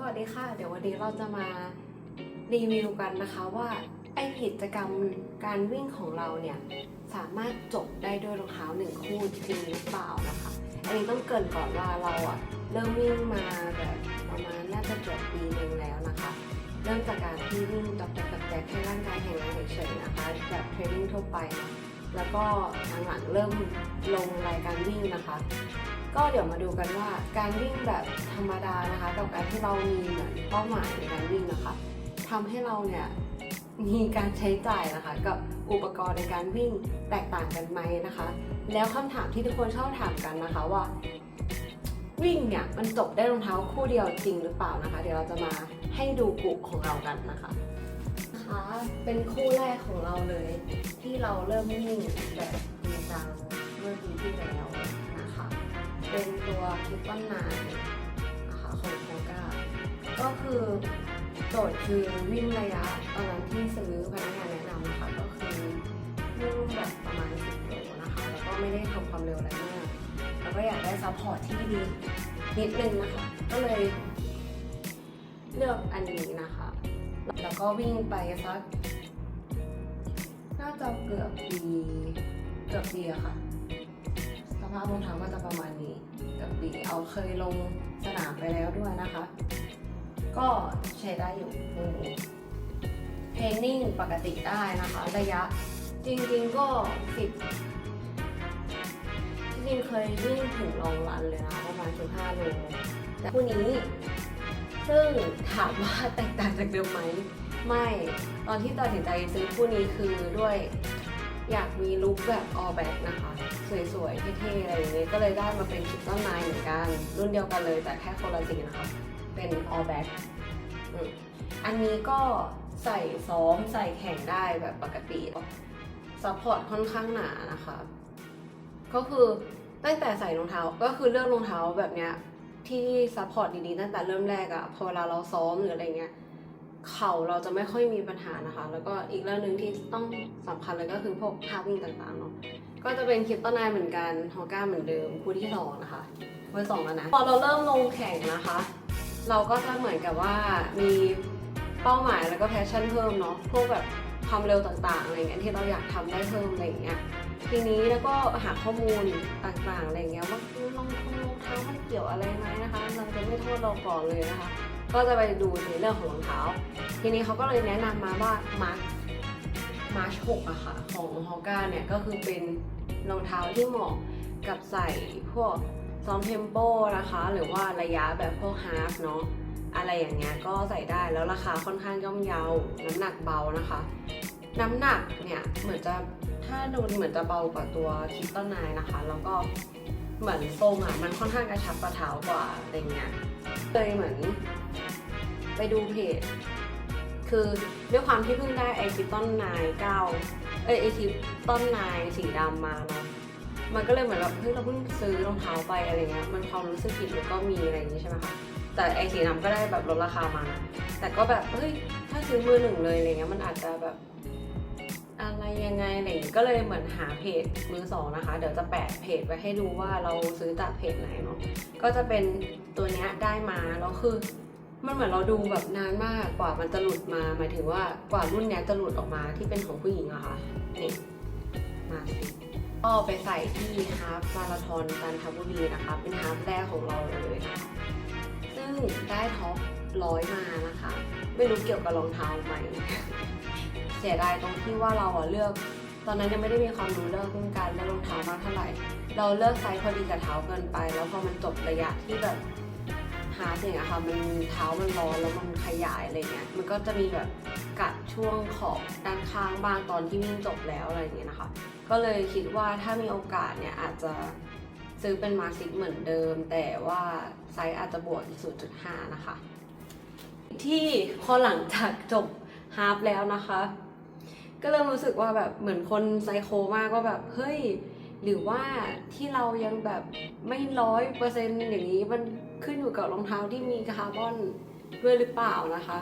สวัสดีค่ะ เดี๋ยววันนี้เราจะมารีวิวกันนะคะว่าไอกิจกรรมการวิ่งของเราเนี่ยสามารถจบได้ด้วยรองเท้าหนึ่งคู่จริงหรือเปล่านะคะ อันนี้ต้องเกินก่อนว่าเราอะเริ่มวิ่งมาแบบประมาณน่าจะเกือบปีหนึ่งแล้วนะคะ เริ่มจากการที่วิ่งจับจับแจกให้ร่างกายแข็งแรงเฉยๆนะคะแบบเทรนนิ่งทั่วไป แล้วก็หลังๆเริ่มลงรายการวิ่งนะคะ ก็เดี๋ยวมาดูกันว่าการวิ่งแบบธรรมดานะคะกับการที่เรามีเหมือนเป้าหมายในการวิ่งนะคะทำให้เราเนี่ยมีการใช้จ่ายนะคะ กับอุปกรณ์ในการวิ่งแตกต่างกันไหมนะคะ แล้วคำถามที่ทุกคนชอบถามกันนะคะว่า วิ่งเนี่ยมันจบได้รองเท้าคู่เดียวจริงหรือเปล่านะคะ เดี๋ยวเราจะมาให้ดูกุของเรากันนะคะนะคะเป็นคู่แรกของเราเลย ที่เราเริ่มวิ่งแบบจริงจังเมื่อปีที่แล้ว เป็นตัวคิปปันนายนะคะของโคก้าก็คือโจทย์คือวิ่งระยะตอนนั้นที่ซื้อพนักงานแนะนำนะคะก็คือวิ่งแบบประมาณ 10โลนะคะแล้วก็ไม่ได้ทำความเร็วอะไรมากแล้วก็อยากได้ซัพพอร์ตที่ดีนิดนึงนะคะ ก็เลยเลือกอันนี้นะคะ แล้วก็วิ่งไปสักน่าจะเกือบปีเกือบปีอะค่ะ ภาพรองเท้าก็จะประมาณนี้กือบปีเอาเคยลงสนามไปแล้วด้วยนะคะ ก็ใช้ได้อยู่เทรนนิ่งปกติได้นะคะ ระยะจริงๆก็สิบจริงๆเคยวิ่งถึงลองรันเลยนะประมาณ15โลแต่คู่นี้ ซึ่งถามว่าแตกต่างจากเดิมไหม ไม่ ตอนที่ตัดสินใจซื้อคู่นี้คือด้วย อยากมีลุคแบบ all black นะคะ สวยๆเท่ๆอะไรอย่างเงี้ยก็เลยได้มาเป็นคิดต้นไม้เหมือนกัน รุ่นเดียวกันเลยแต่แค่คนละสีนะคะ เป็น all black อันนี้ก็ใส่ซ้อมใส่แข่งได้แบบปกติซัพพอร์ตค่อนข้างหนานะคะ ก็คือตั้งแต่ใส่รองเท้าก็คือเลือกรองเท้าแบบเนี้ยที่ซัพพอร์ตดีๆตั้งแต่เริ่มแรกอะพอเวลาเราซ้อมหรืออะไรเงี้ย เข่าเราจะไม่ค่อยมีปัญหานะคะ แล้วก็อีกเรื่องหนึ่งที่ต้องสำคัญเลยก็คือพวกท่าวิ่งต่างๆเนาะก็จะเป็นคลิปต้นนายเหมือนกันฮอก้าเหมือนเดิมคู่ที่สองนะคะเบอร์สองแล้วนะพอเราเริ่มลงแข่งนะคะ เราก็จะเหมือนกับว่ามีเป้าหมายแล้วก็แพชชั่นเพิ่มเนาะพวกแบบความเร็วต่างๆอะไรเงี้ยที่เราอยากทำได้เพิ่มอะไรเงี้ยทีนี้แล้วก็หาข้อมูลต่างๆอะไรเงี้ยว่ารองเท้องเท้ามันเกี่ยวอะไรไหมนะคะ เราจะไม่โทษเราก่อนเลยนะคะ ก็จะไปดูในเรื่องของรองเท้า ทีนี้เขาก็เลยแนะนำมาว่ามาร์ชมาร์ชหกอะค่ะ ของฮอกาเนี่ยก็คือเป็นรองเท้าที่เหมาะกับใส่พวกซ้อมเทมโปนะคะ หรือว่าระยะแบบพวกฮาฟเนาะอะไรอย่างเงี้ยก็ใส่ได้แล้วราคาค่อนข้างย่อมเยา น้ำหนักเบานะคะ น้ำหนักเนี่ยเหมือนจะถ้าดูเหมือนจะเบากว่าตัวคิตตันไนนะคะ แล้วก็เหมือนทรงอะมันค่อนข้างกระชับกระเท้ากว่าอะไรเงี้ย เลยเหมือนไปดูเพจ คือด้วยความที่เพิ่งได้ไอคิตตันไนเก้าเอไอคิตตันไนสีดำมาเนาะมันก็เลยเหมือนแบบเฮ้ยเราเพิ่งซื้อรองเท้าไปอะไรเงี้ยมันความรู้สึกผิดมันก็มีอะไรอย่างงี้ใช่ไหมคะแต่ไอสีดำก็ได้แบบลดราคามา แต่ก็แบบเฮ้ยถ้าซื้อมือหนึ่งเลยอะไรเงี้ยมันอาจจะแบบ ยังไงอะไรอย่างงี้ก็เลยเหมือนหาเพจมือสองนะคะ เดี๋ยวจะแปะเพจไว้ให้ดูว่าเราซื้อจากเพจไหนเนาะก็จะเป็นตัวเนี้ยได้มาแล้วคือมันเหมือนเราดูแบบนานมากกว่ามันจะหลุดมา หมายถึงว่ากว่ารุ่นเนี้ยจะหลุดออกมาที่เป็นของผู้หญิงอะค่ะนี่มาสิก็ไปใส่ที่ฮาร์ฟมาราธอนจันทบุรีนะคะ เป็นฮาร์ฟแรกของเราเลยนะซึ่งได้ท็อปร้อยมานะคะ ไม่รู้เกี่ยวกับรองเท้าไหม เสียดายตรงที่ว่าเราอะเลือก ตอนนั้นยังไม่ได้มีความรู้เรื่องการเลือกรองเท้ามากเท่าไหร่ เราเลือกไซส์พอดีกับเท้าเกินไป แล้วพอมันจบระยะที่แบบฮาร์ดอย่งเงี้ยค่ะมันเท้ามันร้อนแล้วมันขยายอะไรเงี้ยมันก็จะมีแบบกัดช่วงขอบด้านข้างบ้างตอนที่วิ่งจบแล้วอะไรอย่างเงี้ยนะคะ ก็เลยคิดว่าถ้ามีโอกาสเนี่ยอาจจะซื้อเป็นมาซิกเหมือนเดิม แต่ว่าไซส์อาจจะบวกอีก0.5 นะคะ ที่พอหลังจากจบ ฮาร์ฟแล้วนะคะ ก็เริ่มรู้สึกว่าแบบเหมือนคนไซโคมากว่าแบบเฮ้ยหรือว่าที่เรายังแบบไม่ร้อยเปอร์เซ็นต์อย่างนี้มันขึ้นอยู่กับรองเท้าที่มีคาร์บอนด้วยหรือเปล่านะคะ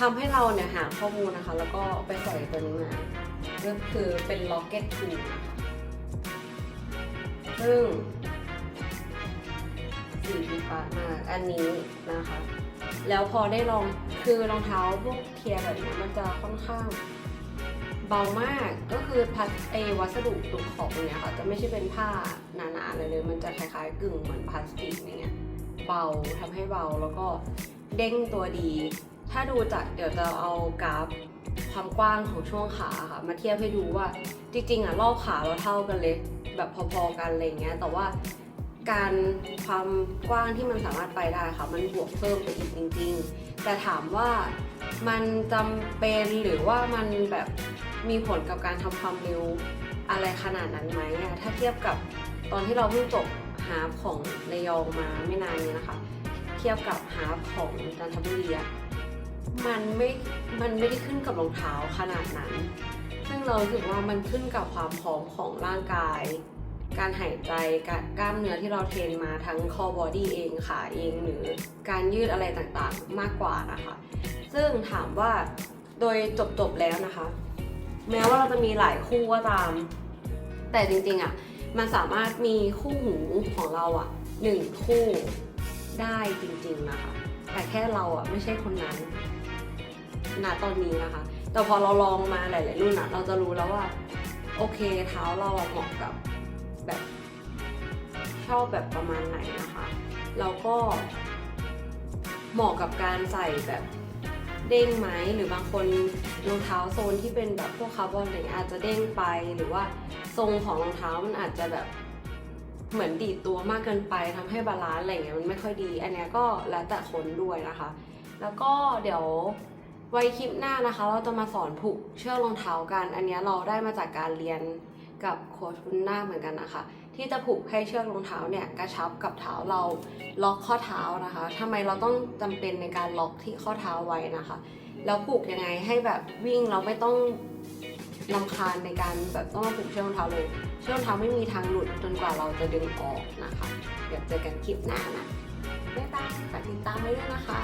ทำให้เราเนี่ยหาข้อมูลนะคะ แล้วก็ไปใส่ตัวนี้มาก็คือเป็น Rocket 2นะคะซึ่งสีดีฟ้ามากอันนี้นะคะ แล้วพอได้ลองคือรองเท้าพวกเทียร์แบบเนี้ยมันจะค่อนข้างเบามากก็คือพลาสเอวัสดุตรงขอบตรงเนี้ยค่ะจะไม่ใช่เป็นผ้าหนาๆเลยเลย มันจะคล้ายๆกึ่งเหมือนพลาสติกอย่างเงี้ยเบาทำให้เบาแล้วก็เด้งตัวดี ถ้าดูจากเดี๋ยวจะเอากราฟความกว้างของช่วงขาค่ะ มาเทียบให้ดูว่าจริงๆอะรอบขาเราเท่ากันเลย แบบพอๆกันอะไรเงี้ยแต่ว่า การความกว้างที่มันสามารถไปได้ค่ะ มันบวกเพิ่มไปอีกจริง ๆ แต่ถามว่ามันจำเป็นหรือว่ามันแบบมีผลกับการทำความเร็วอะไรขนาดนั้นไหมอะถ้าเทียบกับตอนที่เราเพิ่งจบฮาของระยองมาไม่นานนี้นะคะ เทียบกับฮาของจันทบุรีอะมันไม่ มันไม่ได้ขึ้นกับรองเท้าขนาดนั้น ซึ่งเรารู้สึกว่ามันขึ้นกับความพร้อมของร่างกาย การหายใจการกล้ามเนื้อที่เราเทรนมาทั้งคอบอดี้เองขาเองหรือการยืดอะไรต่างๆมากกว่านะคะ ซึ่งถามว่าโดยจบๆแล้วนะคะ แม้ว่าเราจะมีหลายคู่ก็ตาม แต่จริงๆอะมันสามารถมีคู่หูของเราอะหนึ่งคู่ได้จริงๆนะคะ แต่แค่เราอะไม่ใช่คนนั้นณตอนนี้นะคะ แต่พอเราลองมาหลายๆรุ่นอะเราจะรู้แล้วว่า โอเคเท้าเราเหมาะกับ ชอบแบบประมาณไหนนะคะแล้วก็เหมาะกับการใส่แบบเด้งไหมหรือบางคนรองเท้าโซนที่เป็นแบบพวกคาร์บอนอะไรเงี้ยอาจจะเด้งไปหรือว่าทรงของรองเท้ามันอาจจะแบบเหมือนดีดตัวมากเกินไปทำให้บาลานซ์อะไรเงี้ยมันไม่ค่อยดี อันเนี้ยก็แล้วแต่คนด้วยนะคะ แล้วก็เดี๋ยวไว้คลิปหน้านะคะ เราจะมาสอนผูกเชือกรองเท้ากัน อันเนี้ยเราได้มาจากการเรียนกับโค้ชคุณหน้าเหมือนกันนะคะ ที่จะผูกให้เชือกรองเท้าเนี่ยกระชับกับเท้าเราล็อกข้อเท้านะคะทำไมเราต้องจำเป็นในการล็อกที่ข้อเท้าไว้นะคะ แล้วผูกยังไงให้แบบวิ่งเราไม่ต้องลำคาญในการแบบต้องมาผูกเชือกรองเท้าเลย เชือกรองเท้าไม่มีทางหลุดจนกว่าเราจะดึงออกนะคะ เดี๋ยวเจอกันคลิปหน้านะบ๊ายบายฝากติดตามไว้ด้วยนะคะ